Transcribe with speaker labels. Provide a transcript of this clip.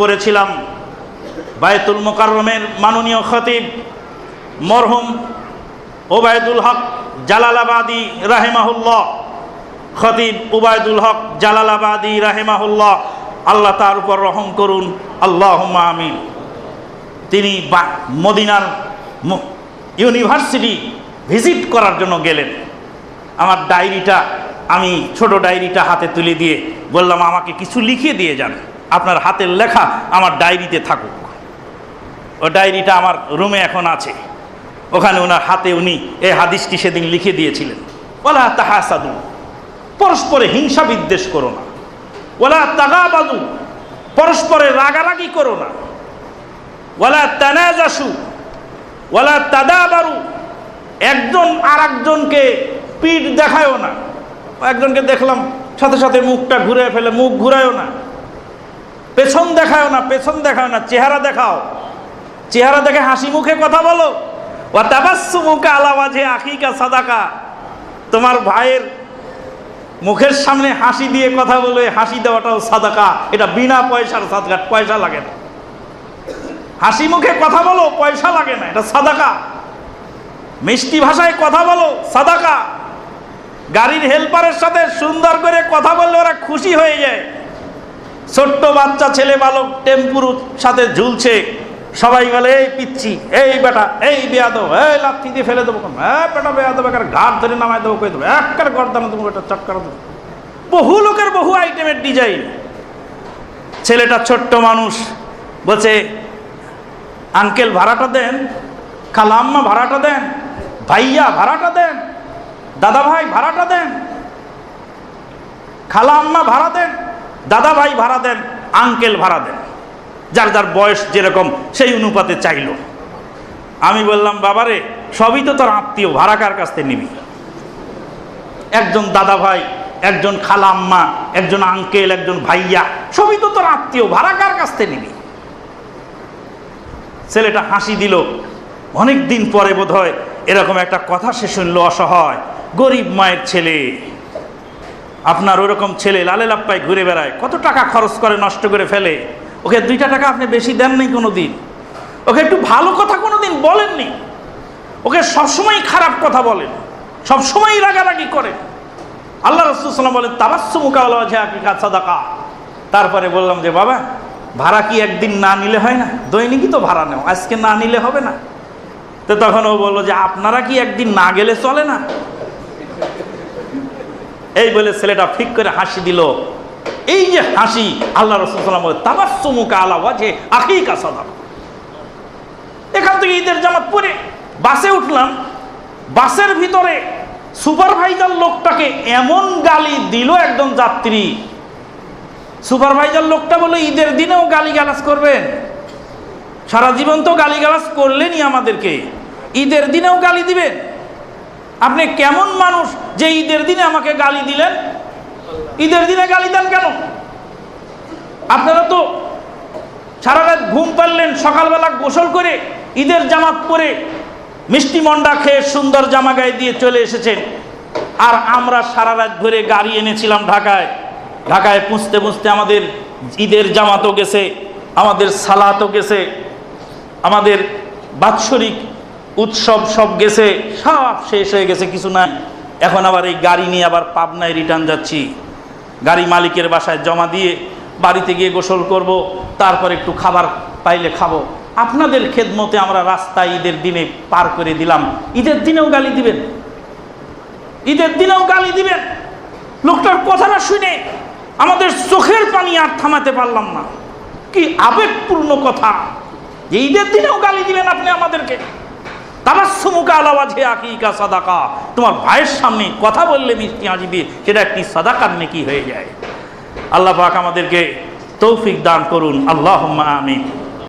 Speaker 1: করেছিলাম। বায়তুল মোকাররমের মাননীয় খতিব মরহুম ওবায়দুল হক জালালাবাদী রাহেমাহুল্লাহ। খতিব উবায়দুল হক জালালাবাদী রাহেমাহুল্লাহ, আল্লাহ তার উপর রহম করুন আল্লাহ আমিন। তিনি মদিনার ইউনিভার্সিটি ভিজিট করার জন্য গেলেন। আমার ডায়েরিটা, আমি ছোট ডায়েরিটা হাতে তুলে দিয়ে বললাম, আমাকে কিছু লিখিয়ে দিয়ে যান। আপনার হাতের লেখা আমার ডায়েরিতে থাকুক। ও ডায়েরিটা আমার রুমে এখন আছে। ওখানে ওনার হাতে উনি এই হাদিসটি সেদিন লিখে দিয়েছিলেন। ওলা তাহাসাদু, পরস্পরে হিংসা বিদ্বেষ করো না। ওলা তাগাবাদু, পরস্পরে রাগারাগি করো না। ওয়ালা তানাজাসু, ওয়ালা তাদাবারু, একজন আর একজনকে পিঠ দেখায়ও না। একজনকে দেখলাম সাথে সাথে মুখটা ঘুরে ফেলে, মুখ ঘুরায়ও না। দেখায়ও না, পেছন দেখাও না, চেহারা দেখাও। চেহারা দেখে হাসি মুখে কথা বলো। সাদাকা। তোমার ভাইয়ের মুখের সামনে হাসি দিয়ে কথা বলে হাসি দেওয়াটাও সাদাকা। এটা বিনা পয়সার সাদকা পয়সা লাগে না। হাসি মুখে কথা বলো, পয়সা লাগে না, এটা সাদাকা। মিষ্টি ভাষায় কথা বলো, সাদাকা। গাড়ির হেল্পারের সাথে সুন্দর করে কথা বললে ওরা খুশি হয়ে যায়। ছোট্ট বাচ্চা, ছেলে বালক, টেম্পুর সাথে ঝুলছে। সবাই বলে, এই পিচ্ছি, এই বেটা, এই বেয়াদব, এই লাথি দিয়ে ফেলে দেবো হ্যাঁ বেটা বেয়াদব একার ঘাট ধরে নামায় দেবো, কই দেবো? একবার গর্দানো দেবো এটা চটকার দেবো। বহু লোকের বহু আইটেমের ডিজাইন। ছেলেটা ছোট্ট মানুষ, বলছে, আঙ্কেল, ভাড়াটা দেন, খালাম্মা ভাড়াটা দেন, ভাইয়া ভাড়াটা দেন দাদা ভাই ভাড়াটা দেন খালা আম্মা ভাড়া দেন দাদা ভাই ভাড়া দেন, আঙ্কেল ভাড়া দেন। যার যার বয়স যেরকম, সেই অনুপাতে চাইলো। আমি বললাম, বাবারে, সবই তো তোর আত্মীয়, ভাড়া কার কাছ থেকে নিবি? একজন দাদা ভাই একজন খালাম্মা, একজন আঙ্কেল, একজন ভাইয়া, সবই তো তোর আত্মীয়, ভাড়া কার কাছ থেকে নিবি? ছেলেটা হাসি দিল। অনেক দিন পরে বোধ হয় এরকম একটা কথা সে শুনলো, অসহায়, গরিব মায়ের ছেলে। আপনার ওরকম ছেলে লালে লাপ্পায় ঘুরে বেড়ায়, কত টাকা খরচ করে নষ্ট করে ফেলে? ওকে দুইটা টাকা আপনি বেশি দেন নাই কোনো দিন ওকে একটু ভালো কথা কোনো দিন বলেননি ওকে সবসময় খারাপ কথা বলেন। সবসময় রাগারাগি করেন। আল্লাহ রসুলাম বলেন তাবাস্য মোকাবেলা আছে আকিকা সাদাকা। তারপরে বললাম যে, বাবা, ভাড়া কি একদিন না নিলে হয় না? দৈনিকই তো ভাড়া নেও, আজকে না নিলে হবে না। তো তখন ও বলল যে, আপনারা কি একদিন না গেলে চলে না? এই বলে ছেলেটা ঠিক করে হাসি দিল। এই যে হাসি, আল্লাহ রসুলাম আলা এখান থেকে ঈদের জামাত পরে বাসে উঠলাম। বাসের ভিতরে সুপারভাইজার লোকটাকে এমন গালি দিল একজন যাত্রী। সুপারভাইজার লোকটা বলে, ঈদের দিনেও গালি গালাজ করবেন? সারা জীবন তো গালি গালাজ করলেনই আমাদেরকে। ঈদের দিনেও গালি দিবেন? আপনি কেমন মানুষ যে ঈদের দিনে আমাকে গালি দিলেন? ঈদের দিনে গালি দেন কেন? আপনারা তো সারা রাত ঘুম পারলেন সকালবেলা গোসল করে ঈদের জামাত পরে মিষ্টি মন্ডা খেয়ে সুন্দর জামা গায়ে দিয়ে চলে এসেছেন। আর আমরা সারা রাত ধরে গাড়ি এনেছিলাম ঢাকায়। ঢাকায় পুষতে পুষতে আমাদের ঈদের জামাতও গেছে, আমাদের সালাতও গেছে, আমাদের বাৎসরিক উৎসব সব গেছে, সব শেষ হয়ে গেছে, কিছু নাই। এখন আবার এই গাড়ি নিয়ে আবার পাবনায় রিটার্ন যাচ্ছি। গাড়ি মালিকের বাসায় জমা দিয়ে বাড়িতে গিয়ে গোসল করব, তারপর একটু খাবার পাইলে খাব। আপনাদের খেদমতে আমরা রাস্তায় ঈদের দিনে পার করে দিলাম। ঈদের দিনেও গালি দিবেন। ঈদের দিনেও গালি দিবেন। লোকটার কথাটা শুনে আমাদের চোখের পানি আর থামাতে পারলাম না। কি আবেগপূর্ণ কথা। ঈদের দিনেও গালি দিবেন আপনি আমাদেরকে। তোমার ভাইয়ের সামনে কথা বললে মিষ্টি আসবে সেটা একটি সাদাকার নেকি হয়ে যায়। আল্লাহ পাক আমাদেরকে তৌফিক দান করুন। আল্লাহ আমিন।